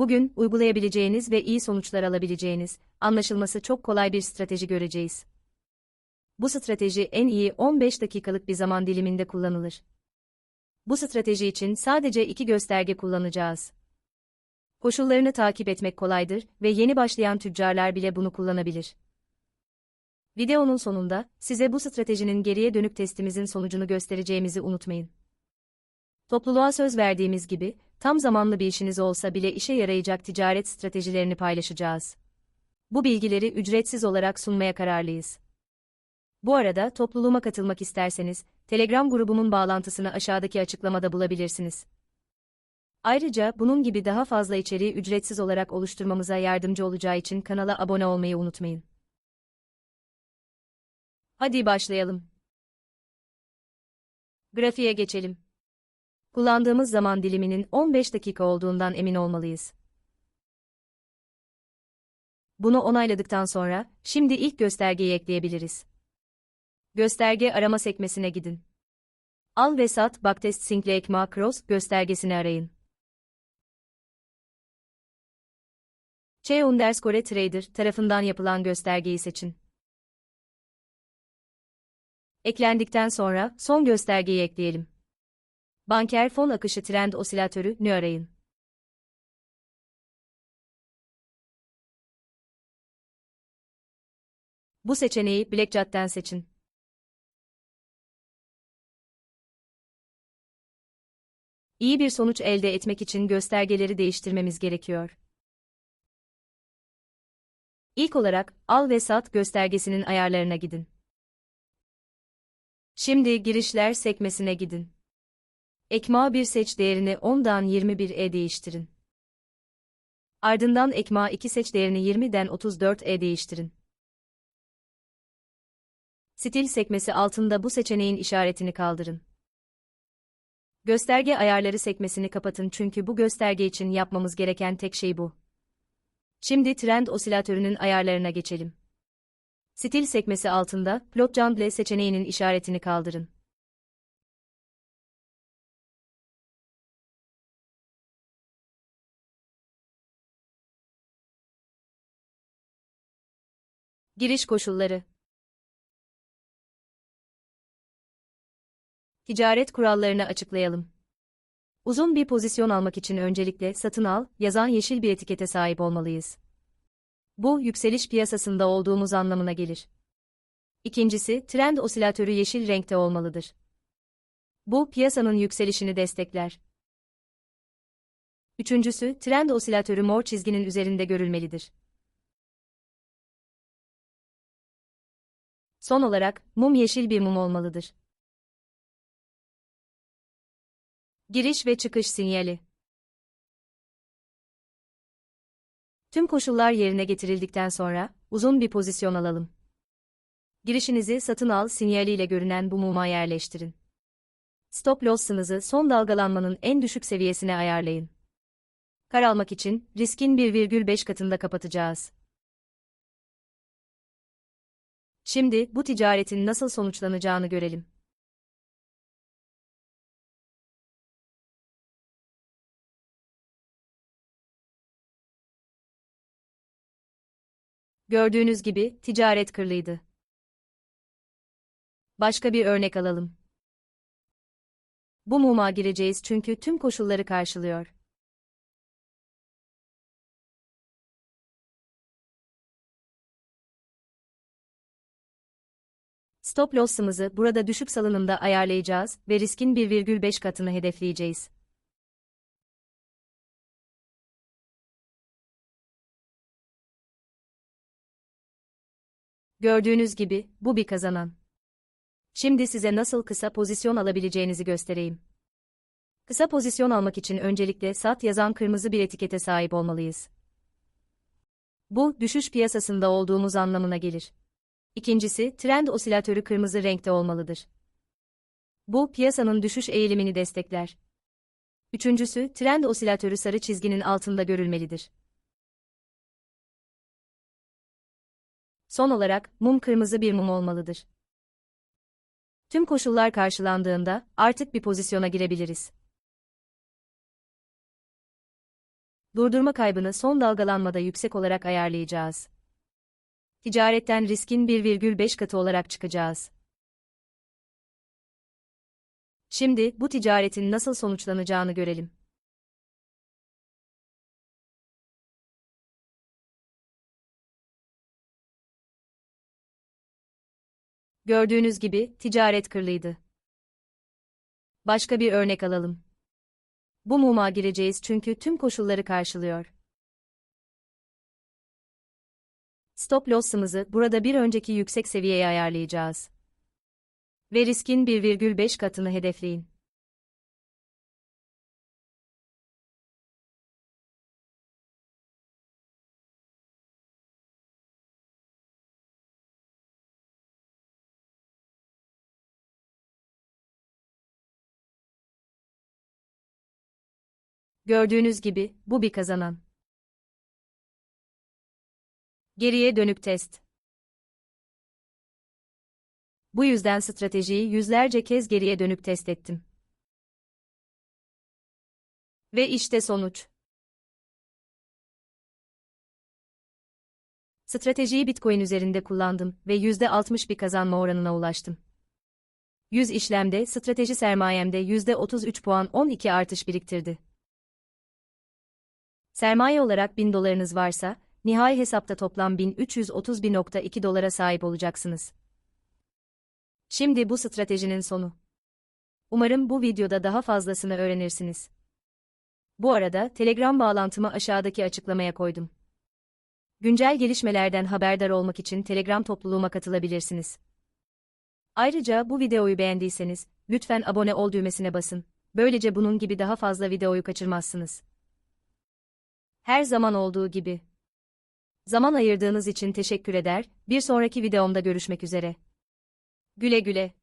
Bugün uygulayabileceğiniz ve iyi sonuçlar alabileceğiniz, anlaşılması çok kolay bir strateji göreceğiz. Bu strateji en iyi 15 dakikalık bir zaman diliminde kullanılır. Bu strateji için sadece iki gösterge kullanacağız. Koşullarını takip etmek kolaydır ve yeni başlayan tüccarlar bile bunu kullanabilir. Videonun sonunda size bu stratejinin geriye dönük testimizin sonucunu göstereceğimizi unutmayın. Topluluğa söz verdiğimiz gibi, tam zamanlı bir işiniz olsa bile işe yarayacak ticaret stratejilerini paylaşacağız. Bu bilgileri ücretsiz olarak sunmaya kararlıyız. Bu arada topluluğuma katılmak isterseniz, Telegram grubumun bağlantısını aşağıdaki açıklamada bulabilirsiniz. Ayrıca bunun gibi daha fazla içeriği ücretsiz olarak oluşturmamıza yardımcı olacağı için kanala abone olmayı unutmayın. Hadi başlayalım. Grafiğe geçelim. Kullandığımız zaman diliminin 15 dakika olduğundan emin olmalıyız. Bunu onayladıktan sonra, şimdi ilk göstergeyi ekleyebiliriz. Gösterge arama sekmesine gidin. Al ve sat backtest single macros göstergesini arayın. Ç underscore trader tarafından yapılan göstergeyi seçin. Eklendikten sonra son göstergeyi ekleyelim. Banker fon akışı trend osilatörü ne arayın. Bu seçeneği Blackjack'ten seçin. İyi bir sonuç elde etmek için göstergeleri değiştirmemiz gerekiyor. İlk olarak, al ve sat göstergesinin ayarlarına gidin. Şimdi girişler sekmesine gidin. Ekma 1 seç değerini 10'dan 21'e değiştirin. Ardından ekma 2 seç değerini 20'den 34'e değiştirin. Stil sekmesi altında bu seçeneğin işaretini kaldırın. Gösterge ayarları sekmesini kapatın çünkü bu gösterge için yapmamız gereken tek şey bu. Şimdi trend osilatörünün ayarlarına geçelim. Stil sekmesi altında Plot Jungle seçeneğinin işaretini kaldırın. Giriş koşulları Ticaret kurallarını açıklayalım. Uzun bir pozisyon almak için öncelikle satın al yazan yeşil bir etikete sahip olmalıyız. Bu yükseliş piyasasında olduğumuz anlamına gelir. İkincisi, trend osilatörü yeşil renkte olmalıdır. Bu piyasanın yükselişini destekler. Üçüncüsü, trend osilatörü mor çizginin üzerinde görülmelidir. Son olarak, mum yeşil bir mum olmalıdır. Giriş ve çıkış sinyali. Tüm koşullar yerine getirildikten sonra uzun bir pozisyon alalım. Girişinizi satın al sinyaliyle görünen bu muma yerleştirin. Stop loss'ınızı son dalgalanmanın en düşük seviyesine ayarlayın. Kar almak için riskin 1,5 katında kapatacağız. Şimdi bu ticaretin nasıl sonuçlanacağını görelim. Gördüğünüz gibi ticaret kırlıydı. Başka bir örnek alalım. Bu muma gireceğiz çünkü tüm koşulları karşılıyor. Stop loss'ımızı burada düşük salınımda ayarlayacağız ve riskin 1,5 katını hedefleyeceğiz. Gördüğünüz gibi, bu bir kazanan. Şimdi size nasıl kısa pozisyon alabileceğinizi göstereyim. Kısa pozisyon almak için öncelikle sat yazan kırmızı bir etikete sahip olmalıyız. Bu, düşüş piyasasında olduğumuz anlamına gelir. İkincisi, trend osilatörü kırmızı renkte olmalıdır. Bu, piyasanın düşüş eğilimini destekler. Üçüncüsü, trend osilatörü sarı çizginin altında görülmelidir. Son olarak, mum kırmızı bir mum olmalıdır. Tüm koşullar karşılandığında artık bir pozisyona girebiliriz. Durdurma kaybını son dalgalanmada yüksek olarak ayarlayacağız. Ticaretten riskin 1,5 katı olarak çıkacağız. Şimdi bu ticaretin nasıl sonuçlanacağını görelim. Gördüğünüz gibi ticaret kırlıydı. Başka bir örnek alalım. Bu muma gireceğiz çünkü tüm koşulları karşılıyor. Stop loss'ımızı burada bir önceki yüksek seviyeye ayarlayacağız. Ve riskin 1,5 katını hedefleyin. Gördüğünüz gibi bu bir kazanan. Geriye dönük test. Bu yüzden stratejiyi yüzlerce kez geriye dönük test ettim. Ve işte sonuç. Stratejiyi Bitcoin üzerinde kullandım ve %60 bir kazanma oranına ulaştım. 100 işlemde strateji sermayemde %33 puan 12 artış biriktirdi. Sermaye olarak 1000 dolarınız varsa, nihai hesapta toplam 1331.2 dolara sahip olacaksınız. Şimdi bu stratejinin sonu. Umarım bu videoda daha fazlasını öğrenirsiniz. Bu arada Telegram bağlantımı aşağıdaki açıklamaya koydum. Güncel gelişmelerden haberdar olmak için Telegram topluluğuma katılabilirsiniz. Ayrıca bu videoyu beğendiyseniz lütfen abone ol düğmesine basın. Böylece bunun gibi daha fazla videoyu kaçırmazsınız. Her zaman olduğu gibi. Zaman ayırdığınız için teşekkür eder, bir sonraki videomda görüşmek üzere. Güle güle.